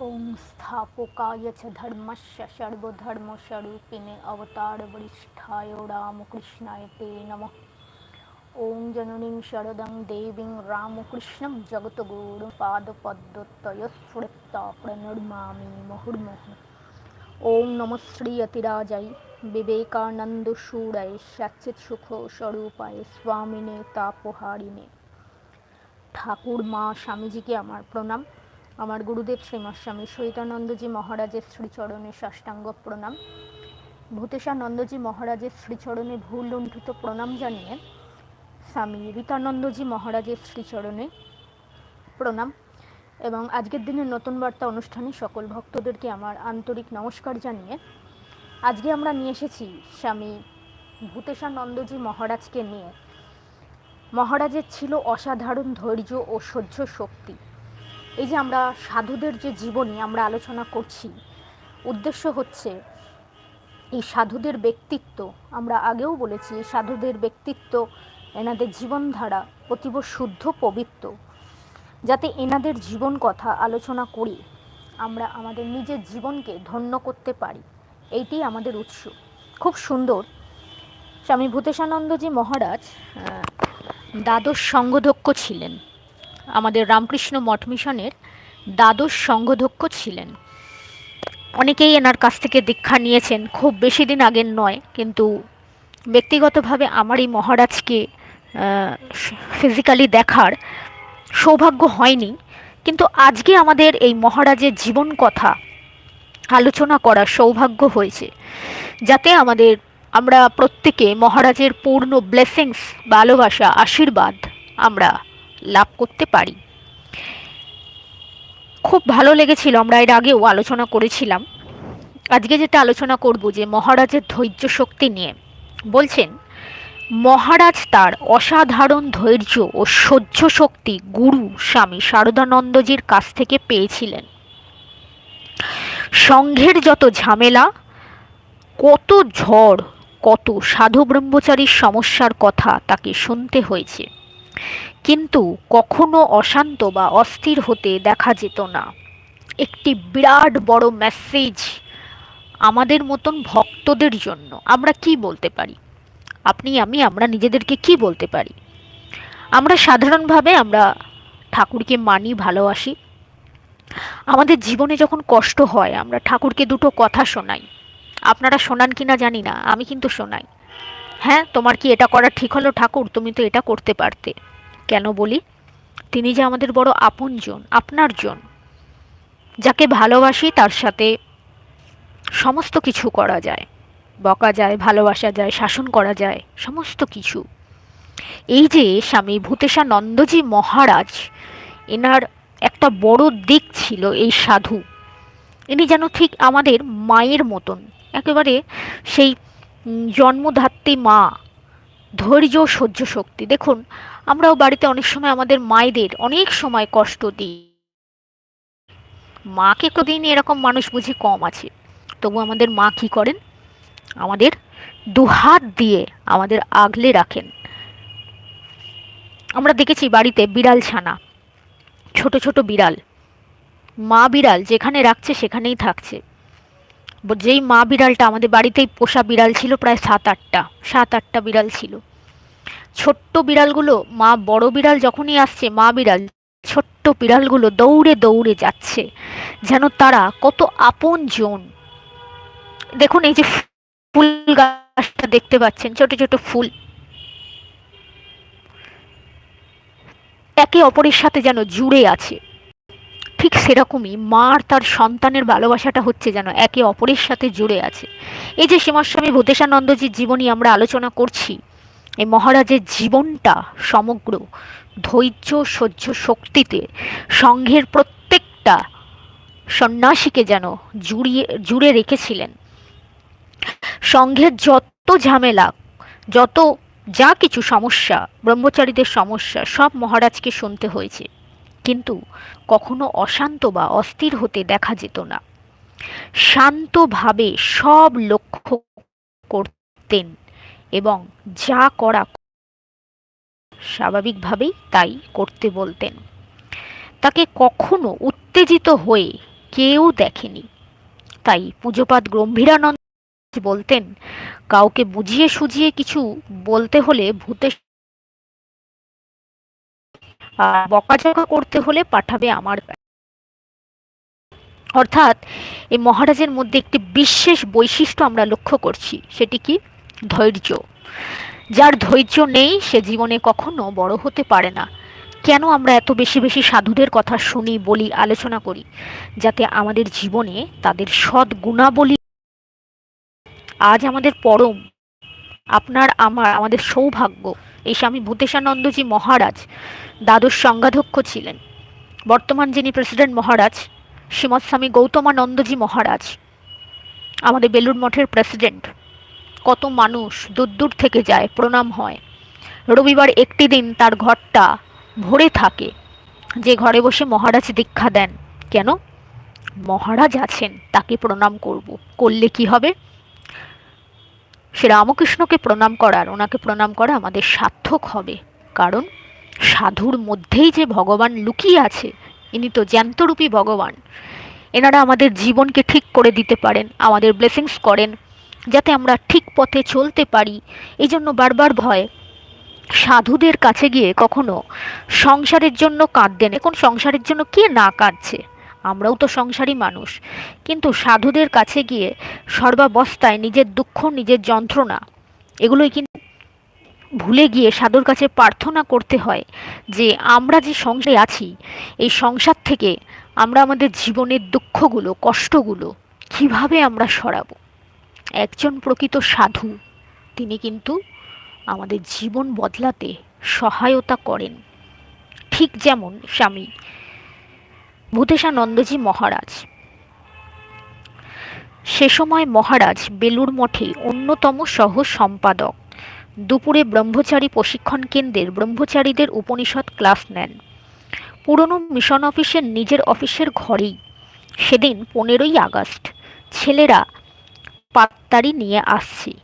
ওং স্থাপকায় চ ধর্মস্য সর্বধর্মস্বরূপিণে অবতার বরিষ্ঠায় রামকৃষ্ণায় তে নম ওং জননীং শরদং দেবীং রামকৃষ্ণম জগতগুরু পাদপদ্মতয়স্ফুরত্তা প্রণুর্মামি মুহুর্মুহ ওং নম শ্রী অতিরাজাই বিবেকানন্দসূরায় সচ্চিৎ সুখ স্বরূপায় স্বামিনে তাপহারিণে ঠাকুর মা স্বামীজিকে আমার প্রণাম আমার গুরুদেব শ্রীমৎ স্বামী সহিতানন্দজি মহারাজের শ্রীচরণে সাষ্টাঙ্গ প্রণাম। ভূতেশানন্দজি মহারাজের শ্রীচরণে ভুল লুণ্ঠিত প্রণাম জানিয়ে স্বামী রীতানন্দজি মহারাজের শ্রীচরণে প্রণাম। এবং আজকের দিনের নতুন বার্তা অনুষ্ঠানে সকল ভক্তদেরকে আমার আন্তরিক নমস্কার জানিয়ে আজকে আমরা নিয়ে এসেছি স্বামী ভূতেশানন্দজি মহারাজকে নিয়ে। মহারাজের ছিল অসাধারণ ধৈর্য ও সহ্য শক্তি। এই যে আমরা সাধুদের যে জীবনী আমরা আলোচনা করছি, উদ্দেশ্য হচ্ছে এই সাধুদের ব্যক্তিত্ব, আমরা আগেও বলেছি এই সাধুদের ব্যক্তিত্ব এনাদের জীবনধারা অতীব শুদ্ধ, পবিত্র। যাতে এনাদের জীবন কথা আলোচনা করি, আমরা আমাদের নিজের জীবনকে ধন্য করতে পারি এইটি আমাদের উৎস। খুব সুন্দর। স্বামী ভূতেশানন্দজি মহারাজ দ্বাদশ সঙ্গদক্ষ ছিলেন। আমাদের রামকৃষ্ণ মঠ মিশনের দ্বাদশ সঙ্গদক্ষ ছিলেন। অনেকেই এনার কাছ থেকে দীক্ষা নিয়েছেন, খুব বেশি দিন আগের নয়, কিন্তু ব্যক্তিগতভাবে আমার এই মহারাজকে ফিজিক্যালি দেখার সৌভাগ্য হয়নি। কিন্তু আজকে আমাদের এই মহারাজের জীবন কথা আলোচনা করার সৌভাগ্য হয়েছে, যাতে আমাদের, আমরা প্রত্যেকে মহারাজের পূর্ণ ব্লেসিংস ভালোবাসা, আশীর্বাদ আমরা লাভ করতে পারি। খুব ভালো লেগেছিল, আমরা এর আগেও আলোচনা করেছিলাম। আজকে যেটা আলোচনা করব যে মহারাজের ধৈর্য শক্তি নিয়ে। বলছেন, মহারাজ তার অসাধারণ ধৈর্য ও সহ্য শক্তি গুরু স্বামী শারদানন্দজির কাছ থেকে পেয়েছিলেন। সংঘের যত ঝামেলা, কত ঝড়, কত সাধু ব্রহ্মচারীর সমস্যার কথা তাকে শুনতে হয়েছে। কিন্তু কখনো অশান্ত বা অস্থির হতে দেখা যেত না। একটি বিরাট বড় মেসেজ আমাদের মতন ভক্তদের জন্য। আমরা কি বলতে পারি? আপনি, আমি, আমরা নিজেদেরকে কি বলতে পারি? আমরা সাধারণভাবে আমরা ঠাকুরকে মানি, ভালোবাসি। আমাদের জীবনে যখন কষ্ট হয়, আমরা ঠাকুরকে দুটো কথা শোনাই। আপনারা শোনান কিনা জানি না, আমি কিন্তু শোনাই। হ্যাঁ তোমার কি এটা করা ঠিক হলো ঠাকুর? তুমি তো এটা করতে পারতে। কেন বলি? তিনি যে আমাদের বড় আপনজন, আপনার জন, যাকে ভালোবাসি তার সাথে সমস্ত কিছু করা যায়। বকা যায়, ভালোবাসা যায়, শাসন করা যায়, সমস্ত কিছু। এই যে স্বামী ভূতেশা নন্দজি মহারাজ, এনার একটা বড় দিক ছিল এই সাধু। ইনি যেন ঠিক আমাদের মায়ের মতন। একেবারে সেই জন্মধাত্রী মা, ধৈর্য সহ্য শক্তি। দেখুন, আমরাও বাড়িতে অনেক সময় আমাদের মায়েদের অনেক সময় কষ্ট দিই। মাকে কোদিন এরকম মানুষ বুঝি কম আছে। তবু আমাদের মা কি করেন? আমাদের দুহাত দিয়ে আমাদের আগলে রাখেন। আমরা দেখেছি বাড়িতে বিড়াল ছানা, ছোট ছোট বিড়াল। মা বিড়াল যেখানে রাখছে সেখানেই থাকছে। যেই মা বিড়ালটা আমাদের বাড়িতেই পোষা বিড়াল ছিল প্রায় সাত আটটা সাত আটটা বিড়াল ছিল। ছোট্ট বিড়ালগুলো, মা বড় বিড়াল যখনই আসছে, মা বিড়াল ছোট্ট বিড়ালগুলো দৌড়ে দৌড়ে যাচ্ছে, যেন তারা কত আপন জন দেখুন এই যে ফুল গাছটা দেখতে পাচ্ছেন, ছোট ছোট ফুল। একে অপরের সাথে যেন জুড়ে আছে। ঠিক সেরকমই মা আর তার সন্তানের ভালোবাসাটা হচ্ছে যেন একে অপরের সাথে জুড়ে আছে। এই যে সীমাস্বামী ভূতেশানন্দজির জীবনী আমরা আলোচনা করছি, এই মহারাজের জীবনটা সমগ্র ধৈর্য, সহ্য শক্তিতে সংঘের প্রত্যেকটা সন্ন্যাসীকে যেন জুড়িয়ে, জুড়ে রেখেছিলেন। সংঘের যত ঝামেলা, যত যা কিছু সমস্যা, ব্রহ্মচারীদের সমস্যা, সব মহারাজকে শুনতে হয়েছে। কখনো অশান্ত বা অস্থির হতে দেখা যেত না। শান্তভাবে সব লক্ষ্য করতেন এবং যা করা স্বাভাবিকভাবেই তাই করতে বলতেন। তাকে কখনো উত্তেজিত হয়ে কেউ দেখেনি। তাই পুজোপাত গম্ভীরানন্দ বলতেন, কাউকে বুঝিয়ে সুঝিয়ে কিছু বলতে হলে ভূতে আর বকাঝকা করতে হলে পাঠাবে আমার অর্থাৎ এই মহারাজের মধ্যে একটি বিশেষ বৈশিষ্ট্য আমরা লক্ষ্য করছি, সেটি কি? ধৈর্য। যার ধৈর্য নেই, সে জীবনে কখনো বড় হতে পারে না। কেন আমরা এত বেশি বেশি সাধুদের কথা শুনি, বলি, আলোচনা করি? যাতে আমাদের জীবনে তাদের সৎ গুণাবলী আজ আমাদের পরম, আপনার, আমার, আমাদের সৌভাগ্য এই স্বামী ভূতেশানন্দজি মহারাজ, দ্বাদশ সংঘাধ্যক্ষ ছিলেন। বর্তমান যিনি প্রেসিডেন্ট মহারাজ শ্রীমৎ স্বামী গৌতমানন্দজি মহারাজ, আমাদের বেলুর মঠের প্রেসিডেন্ট। কত মানুষ দূর দূর থেকে যায়, প্রণাম হয়। রবিবার একটি দিন তার ঘরটা ভরে থাকে। যে ঘরে বসে মহারাজ দীক্ষা দেন। কেন? মহারাজ আছেন, তাকে প্রণাম করব। করলে কি হবে? সে রামকৃষ্ণকে প্রণাম করার, ওনাকে প্রণাম করা আমাদের সার্থক হবে। কারণ সাধুর মধ্যেই যে ভগবান লুকিয়ে আছে, ইনি তো জ্যান্তরূপী ভগবান। এনারা আমাদের জীবনকে ঠিক করে দিতে পারেন, আমাদের ব্লেসিংস করেন, যাতে আমরা ঠিক পথে চলতে পারি। এই জন্য বারবার ভয়। সাধুদের কাছে গিয়ে কখনো সংসারের জন্য কাঁদতেন এখন সংসারের জন্য কে না কাঁদছে? আমরাও তো সংসারী মানুষ। কিন্তু সাধুদের কাছে গিয়ে সর্বাবস্থায় নিজের দুঃখ, নিজের যন্ত্রণা, এগুলোই কিন্তু ভুলে গিয়ে সাধুর কাছে প্রার্থনা করতে হয় যে আমরা যে সংসারে আছি, এই সংসার থেকে আমরা আমাদের জীবনের দুঃখগুলো, কষ্টগুলো কীভাবে আমরা সরাবো? একজন প্রকৃত সাধু, তিনি কিন্তু আমাদের জীবন বদলাতে সহায়তা করেন। ঠিক যেমন স্বামী ভূতেশানন্দজি মহারাজ। সে সময় মহারাজ বেলুর মঠে অন্যতম সহ সম্পাদক। দুপুরে ব্রহ্মচারী প্রশিক্ষণ কেন্দ্রের ব্রহ্মচারীদের উপনিষদ ক্লাস নেন। পুরনো মিশন অফিসের নিজের অফিসের ঘরেই, সেদিন পনেরোই আগস্ট, ছেলেরা পাত্তারি নিয়ে আসছি।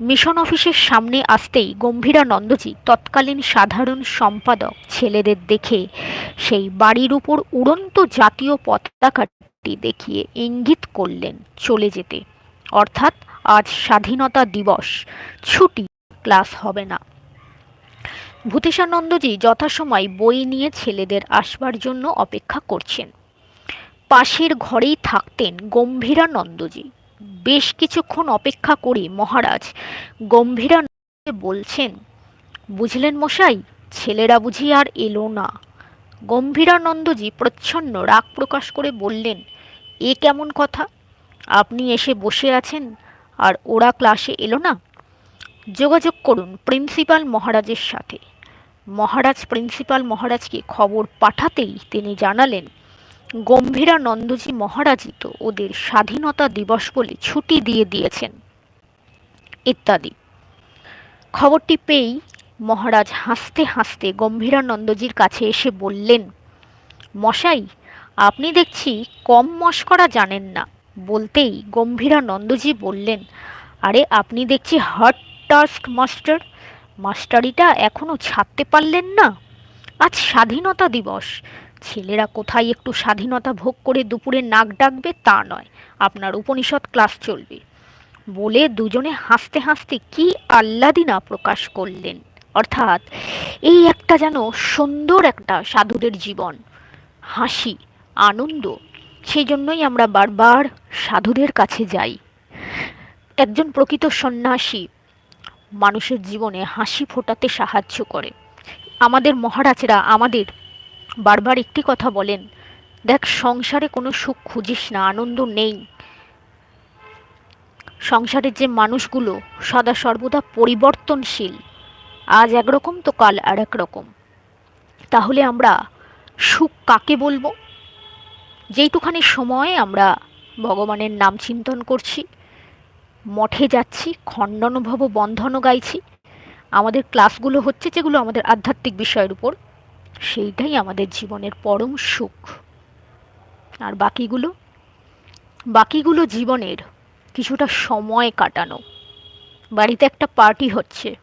মিশন অফিসের সামনে আসতেই গম্ভীরানন্দজি তৎকালীন সাধারণ সম্পাদক ছেলেদের দেখে সেই বাড়ির উপর উড়ন্ত জাতীয় পতাকাটি দেখিয়ে ইঙ্গিত করলেন চলে যেতে। অর্থাৎ আজ স্বাধীনতা দিবস, ছুটি, ক্লাস হবে না। ভূতেশানন্দজি যথাসময় বই নিয়ে ছেলেদের আসবার জন্য অপেক্ষা করছেন। পাশের ঘরেই থাকতেন গম্ভীরানন্দজি। বেশ কিছুক্ষণ অপেক্ষা করে মহারাজ। গম্ভীরানন্দকে বলছেন, বুঝলেন মশাই, ছেলেরা বুঝি আর এলো না। গম্ভীরানন্দজি প্রচ্ছন্ন রাগ প্রকাশ করে বললেন, এ কেমন কথা? আপনি এসে বসে আছেন আর ওরা ক্লাসে এলো না? যোগাযোগ করুন প্রিন্সিপাল মহারাজের সাথে। মহারাজ প্রিন্সিপাল মহারাজকে খবর পাঠাতেই তিনি জানালেন গম্ভীরানন্দজি মহারাজই তো ওদের স্বাধীনতা দিবস বলে ছুটি দিয়ে দিয়েছেন। ইত্যাদি। খবরটি পেয়েই মহারাজ হাসতে হাসতে গম্ভীরানন্দজির কাছে এসে বললেন, মশাই, আপনি দেখছি কম মস্করা জানেন না। বলতেই গম্ভীরানন্দজি বললেন, আরে, আপনি দেখছি হার্ট টাস্ক মাস্টার। মাস্টারিটা এখনও ছাড়তে পারলেন না। আজ স্বাধীনতা দিবস। ছেলেরা কোথায় একটু স্বাধীনতা ভোগ করে দুপুরে নাক ডাকবে তা নয়। আপনার উপনিষদ ক্লাস চলবে। বলে দুজনে হাসতে হাসতে কি আহ্লাদিনা প্রকাশ করলেন। অর্থাৎ এই একটা যেন সুন্দর একটা সাধুদের জীবন। হাসি, আনন্দ সেই জন্যই আমরা বারবার সাধুদের কাছে যাই। একজন প্রকৃত সন্ন্যাসী মানুষের জীবনে হাসি ফোটাতে সাহায্য করে। আমাদের মহারাজরা আমাদের বারবার একটি কথা বলেন, দেখ, সংসারে কোনো সুখ খুঁজিস না, আনন্দ নেই। সংসারের যে মানুষগুলো সদা সর্বদা পরিবর্তনশীল, আজ একরকম তো কাল আর এক রকম তাহলে আমরা সুখ কাকে বলব? যেইটুখানি সময় আমরা ভগবানের নাম চিন্তন করছি, মঠে যাচ্ছি, খণ্ডানুভব বন্ধনও গাইছি। আমাদের ক্লাসগুলো হচ্ছে যেগুলো আমাদের আধ্যাত্মিক বিষয়ের উপর সেইটাই আমাদের জীবনের পরম সুখ। আর বাকিগুলো? বাকিগুলো জীবনের কিছুটা সময় কাটানো। বাড়িতে একটা পার্টি হচ্ছে।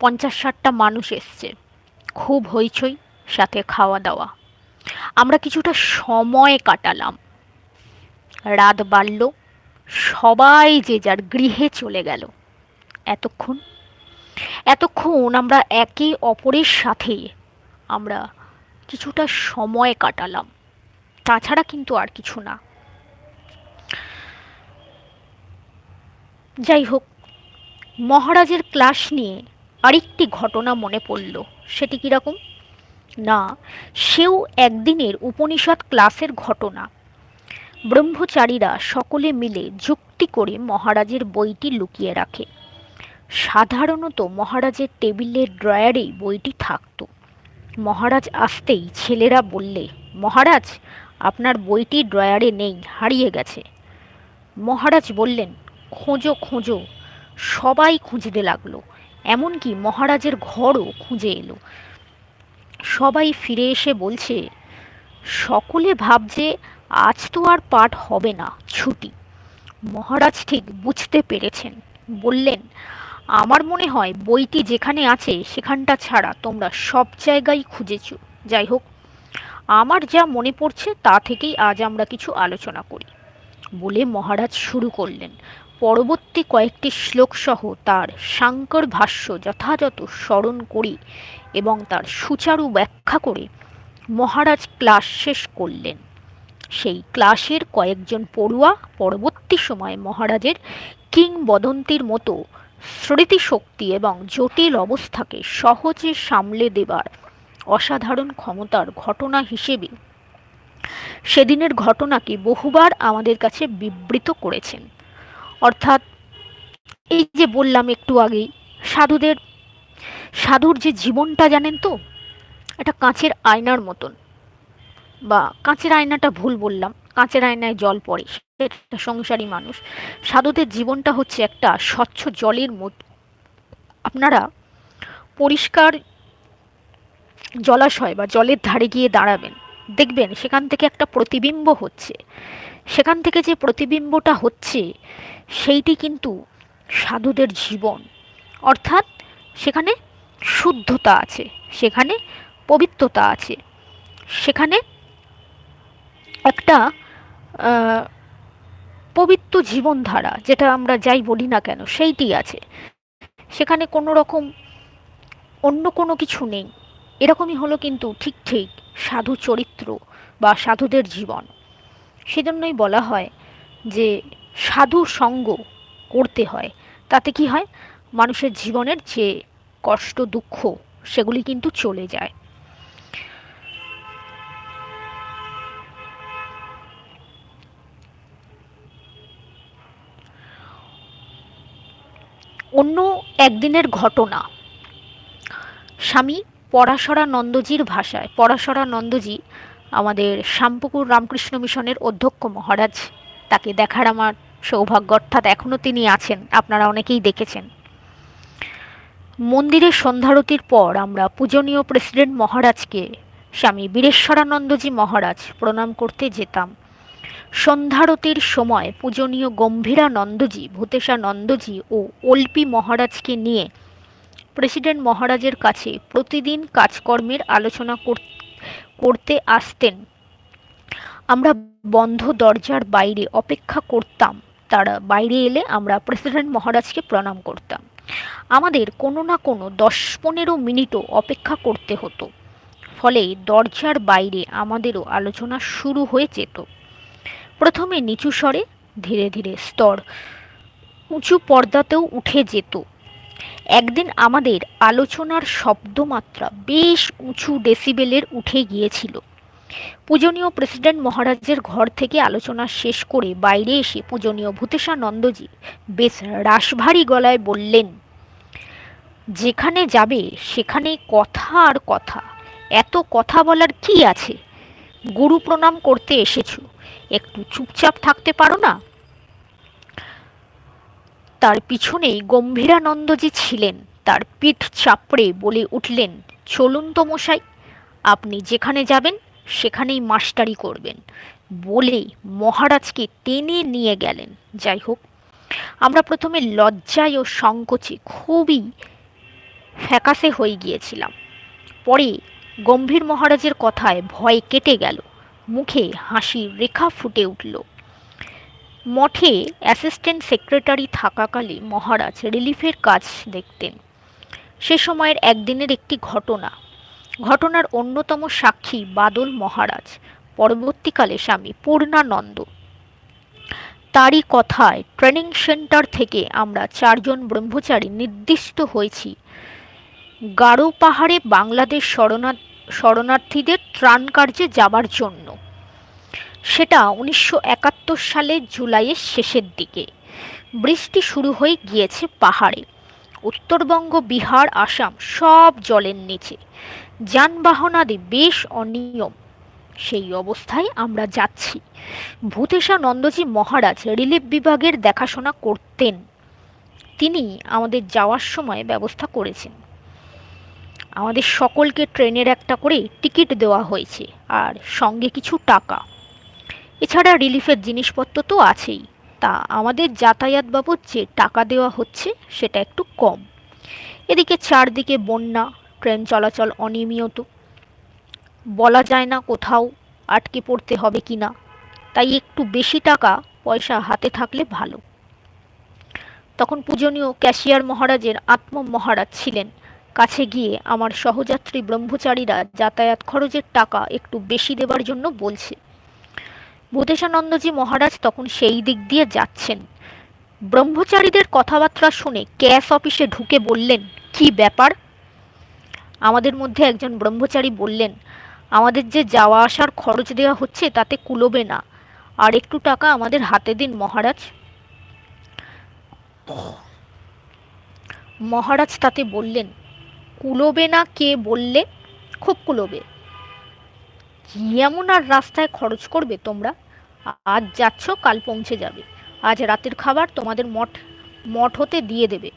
পঞ্চাশ ষাটটা মানুষ এসছে। খুব হইচই, সাথে খাওয়া দাওয়া আমরা কিছুটা সময় কাটালাম। রাত বাড়ল। সবাই যে যার গৃহে চলে গেল। এতক্ষণ এতক্ষণ আমরা একে অপরের সাথে আমরা কিছুটা সময় কাটালাম। তাছাড়া কিন্তু আর কিছু না। যাই হোক, মহারাজের ক্লাস নিয়ে আরেকটি ঘটনা মনে পড়ল। সেটি কীরকম না, সেও একদিনের উপনিষদ ক্লাসের ঘটনা। ব্রহ্মচারীরা সকলে মিলে যুক্তি করে মহারাজের বইটি লুকিয়ে রাখে। সাধারণত মহারাজের টেবিলের ড্রয়ারেই বইটি থাকত। মহারাজ আসতেই ছেলেরা বললে, মহারাজ, আপনার বইটি ড্রয়ারে নেই, হারিয়ে গেছে। মহারাজ বললেন, খোঁজো খোঁজো, সবাই খুঁজতে লাগল, এমনকি মহারাজের ঘরও খুঁজে এলো। সবাই ফিরে এসে বলছে, সকলে ভাবছে আজ তো আর পাঠ হবে না, ছুটি। মহারাজ ঠিক বুঝতে পেরেছেন, বললেন আমার মনে হয় বইটি যেখানে আছে, সেখানটা ছাড়া তোমরা সব জায়গায় খুঁজেছ। যাই হোক, আমার যা মনে পড়ছে তা থেকেই আজ আমরা কিছু আলোচনা করি বলে মহারাজ শুরু করলেন। পরবর্তী কয়েকটি শ্লোকসহ তার সাঙ্কর ভাষ্য যথাযথ স্মরণ করি এবং তার সুচারু ব্যাখ্যা করে মহারাজ ক্লাস শেষ করলেন। সেই ক্লাসের কয়েকজন পড়ুয়া পরবর্তী সময়ে মহারাজের কিংবদন্তির মতো স্মৃতিশক্তি এবং জটিল অবস্থাকে সহজে সামলে দেবার অসাধারণ ক্ষমতার ঘটনা হিসেবে সেদিনের ঘটনাকে বহুবার আমাদের কাছে বিবৃত করেছেন। অর্থাৎ এই যে বললাম একটু আগেই, সাধুদের, সাধুর যে জীবনটা জানেন তো? এটা কাঁচের আয়নার মতন। বা কাঁচের আয়নাটা ভুল বললাম, কাঁচের আয়নায় জল পড়ে। সেটা সংসারী মানুষ। সাধুদের জীবনটা হচ্ছে একটা স্বচ্ছ জলের মতো আপনারা পরিষ্কার জলাশয় বা জলের ধারে গিয়ে দাঁড়াবেন। দেখবেন সেখান থেকে একটা প্রতিবিম্ব হচ্ছে। সেখান থেকে যে প্রতিবিম্বটা হচ্ছে, সেইটি কিন্তু সাধুদের জীবন। অর্থাৎ সেখানে শুদ্ধতা আছে, সেখানে পবিত্রতা আছে, সেখানে একটা পবিত্র জীবনধারা, যেটা আমরা যাই বলি না কেন, সেইটি আছে। সেখানে কোনো রকম অন্য কোনো কিছু নেই। এরকমই হলো কিন্তু ঠিক ঠিক সাধু চরিত্র বা সাধুদের জীবন। সেজন্যই বলা হয় যে সাধু সঙ্গ করতে হয়। তাতে কি হয়? মানুষের জীবনের যে কষ্ট, দুঃখ, সেগুলি কিন্তু চলে যায়। অন্য একদিনের ঘটনা। স্বামী পরাশরা নন্দজির ভাষায় পরাশরা নন্দজি আমাদের শ্যামপুকুর রামকৃষ্ণ মিশনের অধ্যক্ষ মহারাজ, তাকে দেখার আমার সৌভাগ্য, অর্থাৎ এখনও তিনি আছেন, আপনারা অনেকেই দেখেছেন। মন্দিরের সন্ধ্যারতির পর আমরা পূজনীয় প্রেসিডেন্ট মহারাজকে, স্বামী বীরেশ্বরানন্দজি মহারাজ প্রণাম করতে যেতাম। সন্ধ্যারতির সময় পূজনীয় গম্ভীরানন্দজি, ভূতেশানন্দজি ও অল্পি মহারাজকে নিয়ে প্রেসিডেন্ট মহারাজের কাছে প্রতিদিন কাজকর্মের আলোচনা করতে আসতেন। আমরা বন্ধ দরজার বাইরে অপেক্ষা করতাম। তারা বাইরে এলে আমরা প্রেসিডেন্ট মহারাজকে প্রণাম করতাম। আমাদের কোনো না কোনো দশ পনেরো মিনিটও অপেক্ষা করতে হতো। ফলে দরজার বাইরে আমাদেরও আলোচনা শুরু হয়ে যেত। প্রথমে নিচু স্বরে, ধীরে ধীরে স্তর। উঁচু পর্দাতেও উঠে যেত। একদিন আমাদের আলোচনার শব্দমাত্রা বেশ উঁচু ডেসিবেলের উঠে গিয়েছিল। পূজনীয় প্রেসিডেন্ট মহারাজের ঘর থেকে আলোচনা শেষ করে বাইরে এসে পূজনীয় ভূতেশানন্দজি বেশ রাশভারী গলায় বললেন, যেখানে যাবে সেখানে কথা আর কথা। এত কথা বলার কি আছে? গুরু প্রণাম করতে এসেছ। একটু চুপচাপ থাকতে পারো না? তার পিছনেই গম্ভীরানন্দজি ছিলেন। তার পিঠ চাপড়ে বলে উঠলেন, চলুন তো মশাই, আপনি যেখানে যাবেন, সেখানেই মাস্টারি করবেন। বলে মহারাজকে টেনে নিয়ে গেলেন। যাই হোক, আমরা প্রথমে লজ্জায় ও সংকোচে খুবই ফ্যাকাসে হয়ে গিয়েছিলাম। পরে গম্ভীর মহারাজের কথায় ভয় কেটে গেল। মুখে হাসির রেখা ফুটে উঠল। মঠে অ্যাসিস্ট্যান্ট সেক্রেটারি থাকাকালে মহারাজ রিলিফের কাজ দেখতেন। সে সময়ের একদিনের একটি ঘটনা। ঘটনার অন্যতম সাক্ষী বাদল মহারাজ, পরবর্তীকালে স্বামী পূর্ণানন্দ। তারই কথায় ট্রেনিং সেন্টার থেকে আমরা চারজন ব্রহ্মচারী নির্দিষ্ট হয়েছি। গারো পাহাড়ে বাংলাদেশ শরণা শরণার্থীদের ত্রাণ কার্যে যাবার জন্য। সেটা উনিশশো একাত্তর সালের জুলাইয়ের শেষের দিকে। বৃষ্টি শুরু হয়ে গিয়েছে পাহাড়ে। উত্তরবঙ্গ, বিহার, আসাম সব জলের নিচে। যানবাহনাদি বেশ অনিয়ম। সেই অবস্থায় আমরা যাচ্ছি। ভূতেশা নন্দজি মহারাজ রিলিফ বিভাগের দেখাশোনা করতেন। তিনি আমাদের যাওয়ার সময় ব্যবস্থা করেছেন। আমাদের সকলকে ট্রেনের একটা করে টিকিট দেওয়া হয়েছে, আর সঙ্গে কিছু টাকা। এছাড়া রিলিফের জিনিসপত্র তো আছেই, তা আমাদের যাতায়াত বাবদ যে টাকা দেওয়া হচ্ছে সেটা একটু কম। এদিকে চারদিকে বন্যা, ট্রেন চলাচল অনিয়মিত। বলা যায় না কোথাও আটকে পড়তে হবে কি না, তাই একটু বেশি টাকা পয়সা হাতে থাকলে ভালো। তখন পূজনীয় ক্যাশিয়ার মহারাজের আত্ম মহারাজ ছিলেন। কাছে গিয়ে আমার সহযাত্রী ব্রহ্মচারীরা যাতায়াত খরচের টাকা একটু বেশি দেবার জন্য বলছে। ভূতেশানন্দজি মহারাজ তখন সেই দিক দিয়ে যাচ্ছেন। ব্রহ্মচারীদের কথাবার্তা শুনে ক্যাশ অফিসে ঢুকে বললেন, কি ব্যাপার? আমাদের মধ্যে একজন ব্রহ্মচারী বললেন, আমাদের যে যাওয়া আসার খরচ দেওয়া হচ্ছে তাতে কুলোবে না। আর একটু টাকা আমাদের হাতে দিন মহারাজ। মহারাজ তাতে বললেন কুলোবে না কে বললে? খুব কুলোবে। এমন আর রাস্তায় খরচ করবে তোমরা? আজ যাচ্ছ, কাল পৌঁছে যাবে। আজ রাতের খাবার তোমাদের মঠ মঠ হতে দিয়ে দেবে।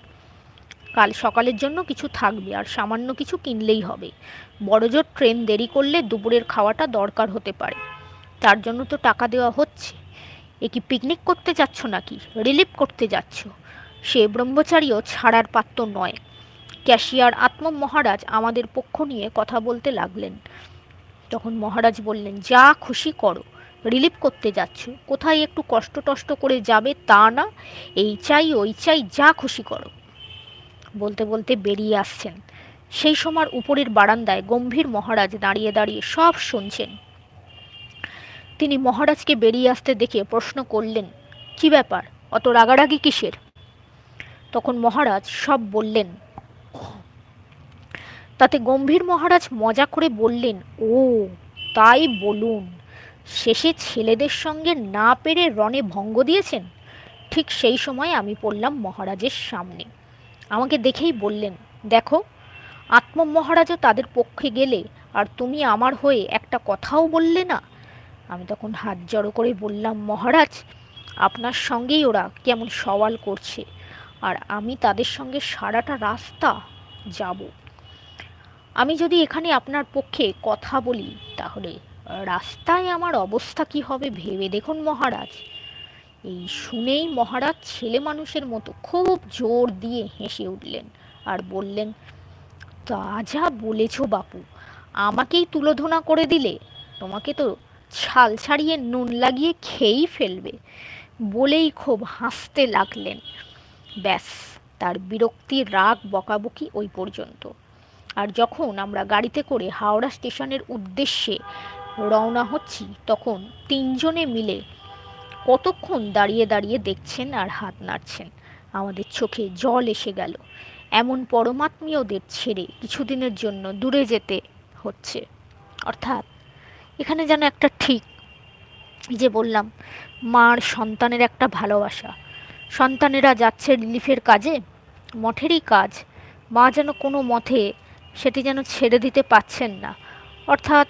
কাল সকালের জন্য কিছু থাকবে আর সামান্য কিছু কিনলেই হবে। বড়জোর ট্রেন দেরি করলে দুপুরের খাওয়াটা দরকার হতে পারে। তার জন্য তো টাকা দেওয়া হচ্ছে। এ কি পিকনিক করতে যাচ্ছ নাকি? রিলিফ করতে যাচ্ছ। সে ব্রহ্মচারীও ছাড়ার পাত্র নয়। ক্যাশিয়ার আত্ম মহারাজ আমাদের পক্ষ নিয়ে কথা বলতে লাগলেন। তখন মহারাজ বললেন, যা খুশি করো রিলিফ করতে যাচ্ছ। কোথায় একটু কষ্ট টষ্ট করে যাবে তা না, এই চাই, ওই চাই, যা খুশি করো। বলতে বলতে বেরিয়ে আসছেন। সেই সময় উপরের বারান্দায় গম্ভীর মহারাজ দাঁড়িয়ে দাঁড়িয়ে সব শুনছেন। তিনি মহারাজকে বেরিয়ে আসতে দেখে প্রশ্ন করলেন, কি ব্যাপার? অত রাগারাগি কিসের? তখন মহারাজ সব বললেন তাতে গম্ভীর মহারাজ মজা করে বললেন, ও, তাই বলুন, শেষে ছেলেদের সঙ্গে না পেরে রণে ভঙ্গ দিয়েছেন? ঠিক সেই সময় আমি পড়লাম মহারাজের সামনে। আমাকে দেখেই বললেন, দেখো, আত্মমহারাজও তাদের পক্ষে গেলে, আর তুমি আমার হয়ে একটা কথাও বললে না? আমি তখন হাত জড়ো করে বললাম, মহারাজ, আপনার সঙ্গেই ওরা কেমন সওয়াল করছে। আর আমি তাদের সঙ্গে সারাটা রাস্তা যাব। আমি যদি এখানে আপনার পক্ষে কথা বলি, তাহলে রাস্তায় আমার অবস্থা কি হবে ভেবে দেখুন মহারাজ। এই শুনেই মহারাজ ছেলে মানুষের মতো খুব জোর দিয়ে হেসে উঠলেন আর বললেন, তা যা বলেছ বাপু, আমাকেই তুলোধনা করে দিলে। তোমাকে তো ছাল ছাড়িয়ে নুন লাগিয়ে খেয়েই ফেলবে। বলেই খুব হাসতে লাগলেন। ব্যাস, তার বিরক্তির রাগ বকাবকি ওই পর্যন্ত। আর যখন আমরা গাড়িতে করে হাওড়া স্টেশনের উদ্দেশ্যে রওনা হচ্ছি, তখন তিনজনে মিলে কতক্ষণ দাঁড়িয়ে দাঁড়িয়ে দেখছেন আর হাত নাড়ছেন। আমাদের চোখে জল এসে গেল। এমন পরমাত্মীয়দের ছেড়ে কিছুদিনের জন্য দূরে যেতে হচ্ছে। অর্থাৎ এখানে যেন একটা ঠিক যে বললাম, মার সন্তানের একটা ভালোবাসা। সন্তানেরা যাচ্ছে রিলিফের কাজে? মঠেরই কাজ। মা যেন কোনো মতে সেটি যেন ছেড়ে দিতে পাচ্ছেন না। অর্থাৎ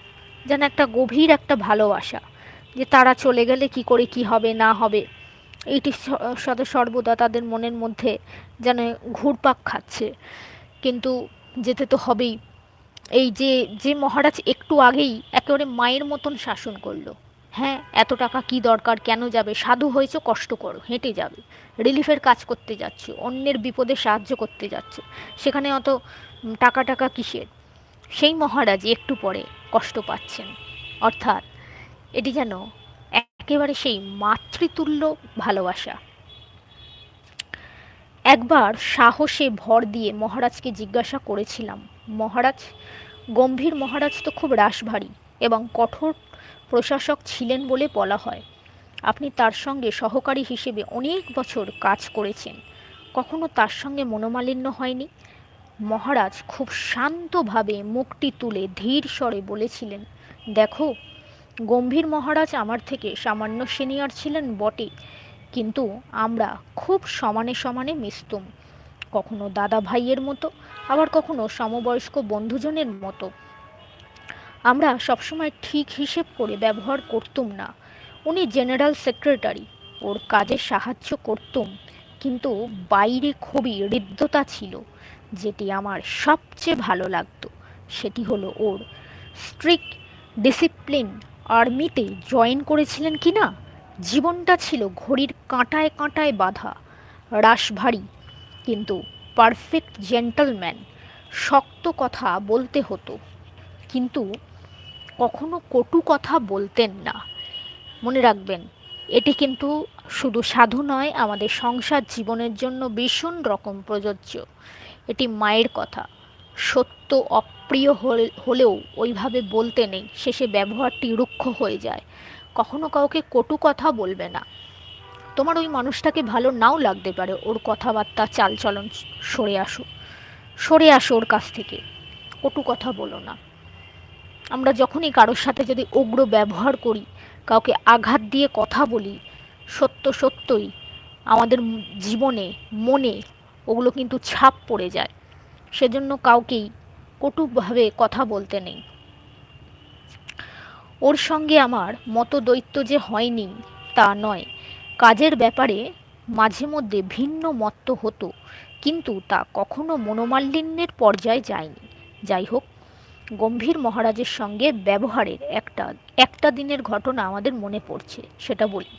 যেন একটা গভীর একটা ভালোবাসা, যে তারা চলে গেলে কি করে কি হবে, না হবে। এইটি সদা সর্বদা তাদের মনের মধ্যে যেন ঘুরপাক খাচ্ছে। কিন্তু যেতে তো হবেই। এই যে যে মহারাজ একটু আগেই একেবারে মায়ের মতন শাসন করল। হ্যাঁ এত টাকা কি দরকার? কেন যাবে? সাধু হয়েছে, কষ্ট করো, হেঁটে যাবে। রিলিফের কাজ করতে যাচ্ছে, অন্যের বিপদে সাহায্য করতে যাচ্ছে। সেখানে অত টাকা টাকা কিসের? সেই মহারাজ একটু পরে কষ্ট পাচ্ছেন। অর্থাৎ, এটি যেন একেবারে সেই মাতৃতুল্য ভালোবাসা। একবার সাহসে ভর দিয়ে মহারাজকে জিজ্ঞাসা করেছিলাম, মহারাজ, গম্ভীর মহারাজ তো খুব রাশভারী এবং কঠোর প্রশাসক ছিলেন বলে বলা হয়। আপনি তার সঙ্গে সহকারী হিসেবে অনেক বছর কাজ করেছেন। কখনো তার সঙ্গে মনোমালিন্য হয়নি? মহারাজ খুব শান্তভাবে মুখটি তুলে ধীর স্বরে বলেছিলেন, দেখো, গম্ভীর মহারাজ আমার থেকে সামান্য সিনিয়র ছিলেন বটে, কিন্তু আমরা খুব সমানে সমানে মিশতুম। কখনো দাদা ভাইয়ের মতো, আবার কখনো সমবয়স্ক বন্ধুজনের মতো। আমরা সবসময় ঠিক হিসেব করে ব্যবহার করতুম না। উনি জেনারেল সেক্রেটারি, ওর কাজে সাহায্য করতুম, কিন্তু বাইরে খুবই হৃদ্যতা ছিল। যেটি আমার সবচেয়ে ভালো লাগতো, সেটি হলো ওর স্ট্রিক্ট ডিসিপ্লিন আর্মিতে জয়েন করেছিলেন কি না জীবনটা ছিল ঘড়ির কাঁটায় কাঁটায় বাঁধা রাস ভারী কিন্তু পারফেক্ট জেন্টলম্যান শক্ত কথা বলতে হতো। কিন্তু কখনো কটু কথা বলতেন না। মনে রাখবেন, এটি কিন্তু শুধু সাধু নয়, আমাদের সংসার জীবনের জন্য ভীষণ রকম প্রযোজ্য। এটি মায়ের কথা। সত্য অপ্রিয় হলেও ওইভাবে বলতে নেই, শেষে ব্যবহারটি রুক্ষ হয়ে যায়। কখনো কাউকে কটু কথা বলবে না। তোমার ওই মানুষটাকে ভালো নাও লাগতে পারে, ওর কথাবার্তা চালচলন সরে আসো সরে আসো ওর কাছ থেকে। কটু কথা বলো না। আমরা যখনই কারোর সাথে যদি উগ্র ব্যবহার করি, কাউকে আঘাত দিয়ে কথা বলি, সত্য সত্যই আমাদের জীবনে, মনে ওগুলো কিন্তু ছাপ পড়ে যায়। সেজন্য কাউকেই কটুভাবে কথা বলতে নেই। ওর সঙ্গে আমার মতো দৈত্য যে হয়নি, তা নয়। কাজের ব্যাপারে মাঝে মধ্যে ভিন্ন মত্ত হতো, কিন্তু তা কখনো মনোমালিন্যের পর্যায়ে যায়নি। যাই হোক গম্ভীর মহারাজের সঙ্গে ব্যবহারের একটা একটা দিনের ঘটনা আমাদের মনে পড়ছে, সেটা বলি।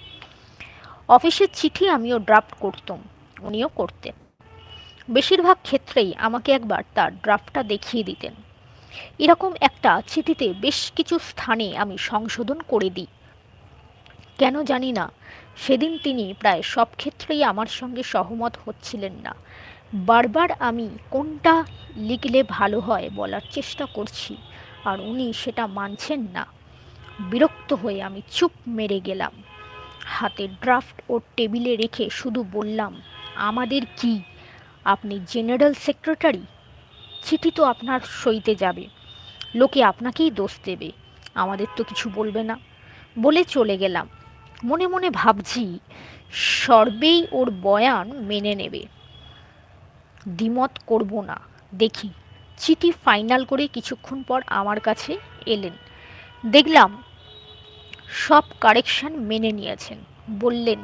অফিসের চিঠি আমিও ড্রাফট করতাম, উনিও করতেন। বেশিরভাগ ক্ষেত্রেই আমাকে একবার তার ড্রাফটটা দেখিয়ে দিতেন। এরকম একটা চিঠিতে বেশ কিছু স্থানে আমি সংশোধন করে দিই। কেন জানি না, সেদিন তিনি প্রায় সব ক্ষেত্রেই আমার সঙ্গে সহমত হচ্ছিলেন না। বারবার আমি কোনটা লিখলে ভালো হয় বলার চেষ্টা করছি, আর উনি সেটা মানছেন না। বিরক্ত হয়ে আমি চুপ মেরে গেলাম। হাতে ড্রাফট ও টেবিলে রেখে শুধু বললাম, আমাদের কি? আপনি জেনারেল সেক্রেটারি? চিঠি তো আপনার সইতে যাবে। লোকে আপনাকেই দোষ দেবে। আমাদের তো কিছু বলবে না। বলে চলে গেলাম। মনে মনে ভাবছি, সর্বেই ওর বয়ান মেনে নেবে। দ্বিমত করব না। দেখি। চিঠি ফাইনাল করে কিছুক্ষণ পর আমার কাছে এলেন। দেখলাম সব কারেকশন মেনে নিয়েছেন। বললেন,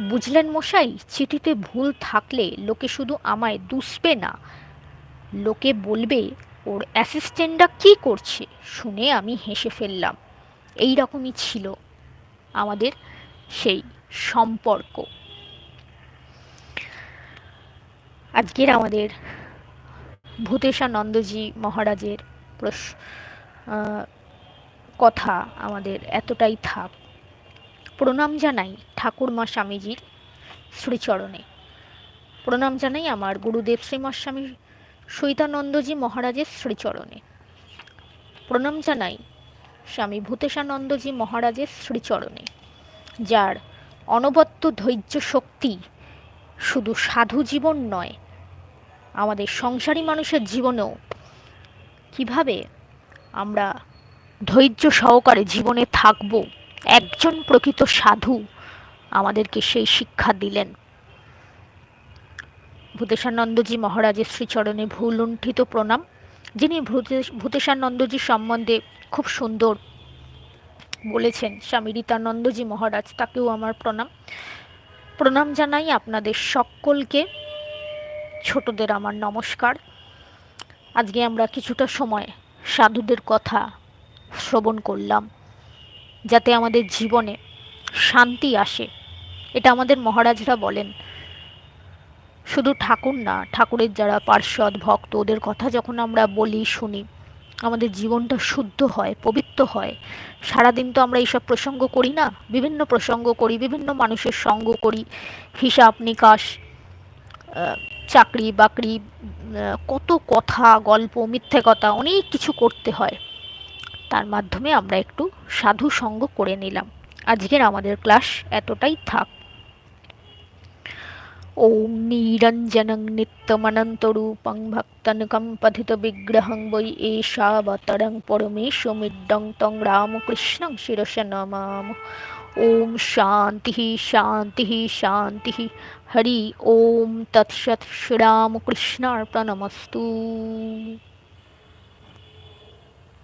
বুঝলেন মশাই, চিঠিতে ভুল থাকলে লোকে শুধু আমায় দুষবে না। লোকে বলবে, ওর অ্যাসিস্ট্যান্টরা কী করছে? শুনে আমি হেসে ফেললাম। এই রকমই ছিল আমাদের সেই সম্পর্ক। আজকের আমাদের ভূতেশানন্দজি মহারাজের কথা আমাদের এতটাই থাক প্রণাম জানাই ঠাকুরমা স্বামীজির শ্রীচরণে। প্রণাম জানাই আমার গুরুদেব শ্রীমা স্বামী সৈতানন্দজি মহারাজের শ্রীচরণে। প্রণাম জানাই স্বামী ভূতেশানন্দজি মহারাজের শ্রীচরণে, যার অনবদ্য ধৈর্য শক্তি শুধু সাধু জীবন নয়, আমাদের সংসারী মানুষের জীবনেও। কীভাবে আমরা ধৈর্য সহকারে জীবনে থাকব, একজন প্রকৃত সাধু আমাদেরকে সেই শিক্ষা দিলেন। ভূতেশানন্দজি মহারাজের শ্রীচরণে ভুলুণ্ঠিত প্রণাম, যিনি ভূতেশানন্দজি সম্বন্ধে খুব সুন্দর বলেছেন। স্বামী রীতানন্দজি মহারাজ, তাকেও আমার প্রণাম। প্রণাম জানাই আপনাদের সকলকে। ছোটদের আমার নমস্কার। আজকে আমরা কিছুটা সময় সাধুদের কথা শ্রবণ করলাম, যাতে আমাদের জীবনে শান্তি আসে। এটা আমাদের মহারাজরা বলেন। শুধু ঠাকুর না, ঠাকুরের যারা পার্শ্বদ ভক্ত, ওদের কথা যখন আমরা বলি, শুনি আমাদের জীবনটা শুদ্ধ হয়, পবিত্র হয়। সারাদিন তো আমরা এইসব প্রসঙ্গ করি না, বিভিন্ন প্রসঙ্গ করি, বিভিন্ন মানুষের সঙ্গ করি, হিসাব নিকাশ চাকরি বাকরি কত কথা, গল্প, মিথ্যে কথা, অনেক কিছু করতে হয়। তার মাধ্যমে আমরা একটু সাধু সঙ্গ করে নিলাম। আজকের আমাদের ক্লাস এতটাই থাক। ওম নিরঞ্জনং নিত্যমনন্তরূপং ভক্তনকম পথিত বিগ্রহং বৈ এষাবতরং পরমেশ মিড্ডং তং রামকৃষ্ণং শিরস নমাম ওম শান্তি শান্তি শান্তি হরি ওম তৎসৎ শ্রীরামকৃষ্ণার্পণমস্তু